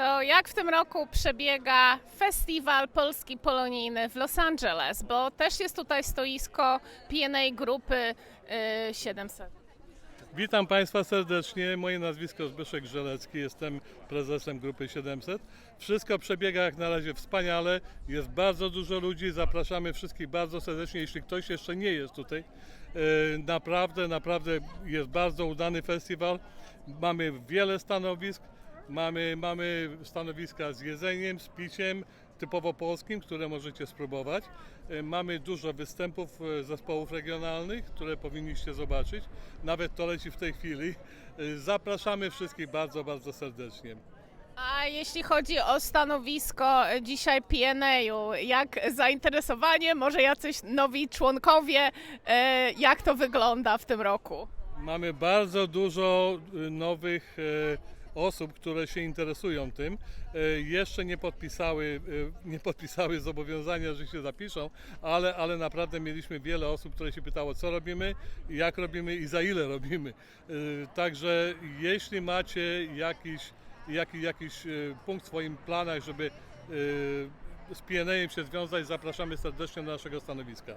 To jak w tym roku przebiega festiwal polski polonijny w Los Angeles? Bo też jest tutaj stoisko PNA grupy y, 700. Witam Państwa serdecznie. Moje nazwisko Zbyszek Żelecki, jestem prezesem grupy 700. Wszystko przebiega jak na razie wspaniale. Jest bardzo dużo ludzi. Zapraszamy wszystkich bardzo serdecznie. Jeśli ktoś jeszcze nie jest tutaj, e, naprawdę, naprawdę jest bardzo udany festiwal. Mamy wiele stanowisk. Mamy, mamy stanowiska z jedzeniem, z piciem, typowo polskim, które możecie spróbować. E, Mamy dużo występów e, zespołów regionalnych, które powinniście zobaczyć. Nawet to leci w tej chwili. E, Zapraszamy wszystkich bardzo, bardzo serdecznie. A jeśli chodzi o stanowisko dzisiaj PNA-u, jak zainteresowanie, może jacyś nowi członkowie, jak to wygląda w tym roku? Mamy bardzo dużo nowych osób, które się interesują tym. E, Jeszcze nie podpisały, e, nie podpisały zobowiązania, że się zapiszą, ale, ale naprawdę mieliśmy wiele osób, które się pytało, co robimy, jak robimy i za ile robimy. E, Także jeśli macie jakiś, jaki, jakiś punkt w swoim planach, żeby z PNA się związać, zapraszamy serdecznie do naszego stanowiska.